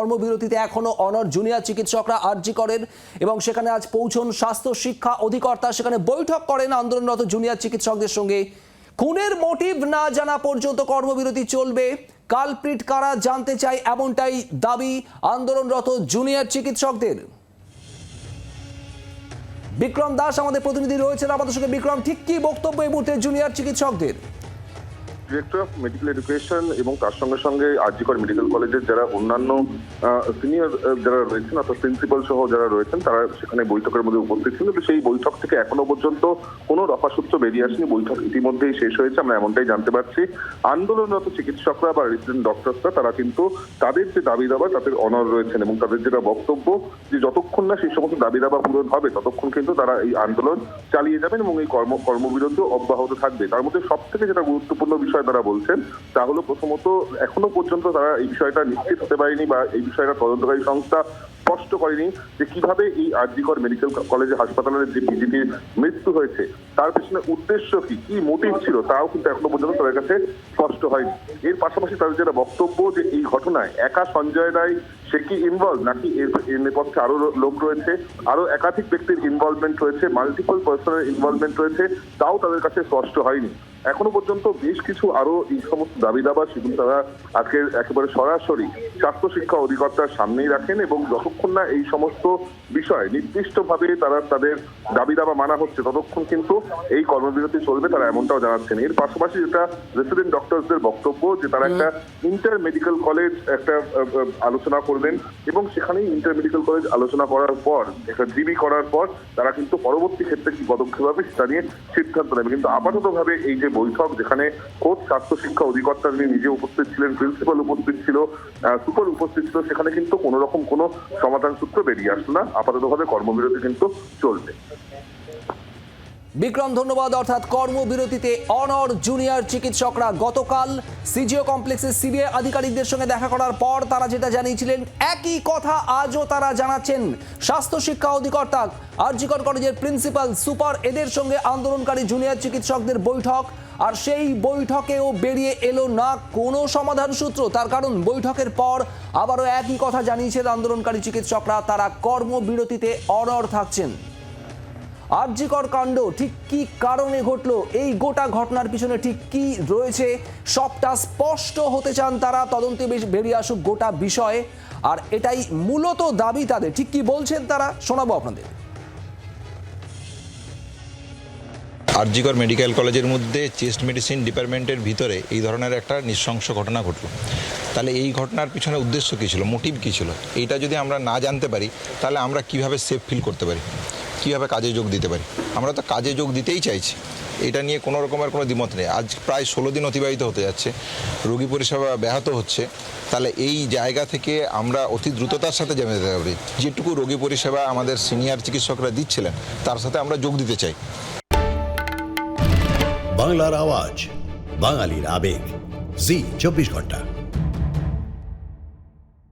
কর্মবিরতিতে এখনও অনর জুনিয়র চিকিৎসকরা আরজি করেন এবং সেখানে আজ পৌঁছন স্বাস্থ্য শিক্ষা অধিকর্তা। সেখানে বৈঠক করেন আন্দোলনরত জুনিয়র চিকিৎসকদের সঙ্গে। খুনের মোটিভ না জানা পর্যন্ত কর্মবিরতি চলবে। কালপ্রিট কারা জানতে চাই এমনটাই দাবি আন্দোলনরত জুনিয়র চিকিৎসকদের। বিক্রম দাস আমাদের প্রতিনিধি রয়েছেন। আমাদের সঙ্গে বিক্রম, ঠিক কি বক্তব্য এই মুহূর্তে জুনিয়র চিকিৎসকদের? ডিরেক্টর অফ মেডিকেল এডুকেশন এবং তার সঙ্গে সঙ্গে আরজিকর মেডিকেল কলেজের যারা অন্যান্য সিনিয়র যারা রয়েছেন অর্থাৎ প্রিন্সিপাল সহ যারা রয়েছেন, তারা সেখানে বৈঠকের মধ্যে উপস্থিত ছিলেন। কিন্তু সেই বৈঠক থেকে এখনও পর্যন্ত কোনো রফাসূত্র বেরিয়ে আসেনি। বৈঠক ইতিমধ্যেই শেষ হয়েছে, আমরা এমনটাই জানতে পারছি। আন্দোলনরত চিকিৎসকরা বা রেসিডেন্ট ডক্টরসরা তারা কিন্তু তাদের যে দাবি দাবা, তাদের অনর রয়েছেন এবং তাদের যেটা বক্তব্য, যে যতক্ষণ না সেই সমস্ত দাবি দাবা পূরণ হবে, ততক্ষণ কিন্তু তারা এই আন্দোলন চালিয়ে যাবেন এবং এই কর্ম কর্মবিরতি অব্যাহত থাকবে। তার মধ্যে সব থেকে যেটা গুরুত্বপূর্ণ বিষয় তারা বলছেন তা হলো প্রথমত এখনও পর্যন্ত তারা এই বিষয়টা নিশ্চিত হতে পারেনি বা এই বিষয়টা তদন্তকারী সংস্থা স্পষ্ট করেনি যে কীভাবে এই আরজিকর মেডিকেল কলেজ হাসপাতালের যে বিজেপির মৃত্যু হয়েছে, তার পেছনে উদ্দেশ্য কি? কি মোটিভ ছিল? তাও কিন্তু এখনও পর্যন্ত তাদের কাছে স্পষ্ট হয়নি। এর পাশাপাশি তাদের যেটা বক্তব্য যে এই ঘটনায় একা সঞ্জয় রায়, সে কি ইনভলভ নাকি এর নেপথ্যে আরও লোক রয়েছে? আরও একাধিক ব্যক্তির ইনভলভমেন্ট রয়েছে? মাল্টিপল পার্সনের ইনভলভমেন্ট রয়েছে? তাও তাদের কাছে স্পষ্ট হয়নি। এখনও পর্যন্ত বেশ কিছু আরও এই সমস্ত দাবি দাবা সেগুলো তারা আজকে একেবারে সরাসরি স্বাস্থ্য শিক্ষা অধিকর্তার সামনেই রাখেন এবং যতক্ষণ না এই সমস্ত বিষয় নির্দিষ্টভাবে তারা তাদের দাবি দাবা মানা হচ্ছে ততক্ষণ কিন্তু এই কর্মবিরতি চলবে তারা এমনটাও জানাচ্ছেন। এর পাশাপাশি যেটা রেসিডেন্ট ডক্টরসদের বক্তব্য যে তারা একটা ইন্টার মেডিকেল কলেজ একটা আলোচনা করবেন এবং সেখানেই ইন্টার মেডিকেল কলেজ আলোচনা করার পর একটা জিবি করার পর তারা কিন্তু পরবর্তী ক্ষেত্রে কি পদক্ষেপ হবে সেটা নিয়ে সিদ্ধান্ত নেবে। কিন্তু আপাততভাবে এই যে বৈঠক যেখানে কোচ ছাত্র শিক্ষা অধিকর্তা যিনি নিজে উপস্থিত ছিলেন, প্রিন্সিপাল উপস্থিত ছিল সুপার উপস্থিত ছিল, সেখানে কিন্তু কোনো রকম কোনো সমাধান সূত্র বেরিয়ে আসলো না। আপাততভাবে কর্মবিরতি কিন্তু চলবে বিক্রম, ধন্যবাদ। অর্থাৎ কর্মবিরতিতে অনর জুনিয়র চিকিৎসকরা গতকাল সিজিও কমপ্লেক্সের সিবিআই আধিকারিকদের সঙ্গে দেখা করার পর তারা যেটা জানিয়েছিলেন, একই কথা আজও তারা জানাচ্ছেন। স্বাস্থ্য শিক্ষা অধিকর্তা আরজিকর কলেজের প্রিন্সিপাল সুপার এদের সঙ্গে আন্দোলনকারী জুনিয়র চিকিৎসকদের বৈঠক। আর সেই বৈঠকেও বেরিয়ে এলো না কোনো সমাধান সূত্র। তার কারণ বৈঠকের পর আবারও একই কথা জানিয়েছেন আন্দোলনকারী চিকিৎসকরা। তারা কর্মবিরতিতে অনর থাকছেন। আর্যিকর কাণ্ড, ঠিক কি কারণে ঘটলো? এই গোটা ঘটনার পিছনে ঠিক কি রয়েছে? সবটা স্পষ্ট হতে চান তারা, তদন্তে বেরিয়ে আসুক গোটা বিষয়ে। আর এটাই মূলত দাবি তাদের। ঠিক কি বলছেন তারা? শোনাবো আপনাদের। আরজিকর মেডিকেল কলেজের মধ্যে চেস্ট মেডিসিন ডিপার্টমেন্টের ভিতরে এই ধরনের একটা নৃশংস ঘটনা ঘটলো। তাহলে এই ঘটনার পিছনে উদ্দেশ্য কী ছিল? মোটিভ কী ছিল? এইটা যদি আমরা না জানতে পারি, তাহলে আমরা কীভাবে সেফ ফিল করতে পারি? কীভাবে কাজে যোগ দিতে পারি? আমরা তো কাজে যোগ দিতেই চাইছি। এটা নিয়ে কোনো রকমের কোনো দ্বিমত নেই। আজ প্রায় ষোলো দিন অতিবাহিত হতে যাচ্ছে। রোগী পরিষেবা ব্যাহত হচ্ছে। তাহলে এই জায়গা থেকে আমরা অতি দ্রুততার সাথে জমে যেতে পারি। যেটুকু রোগী পরিষেবা আমাদের সিনিয়র চিকিৎসকরা দিচ্ছিলেন, তার সাথে আমরা যোগ দিতে চাই। বাংলার আওয়াজ, বাঙালির আবেগ। জি, চব্বিশ ঘণ্টা।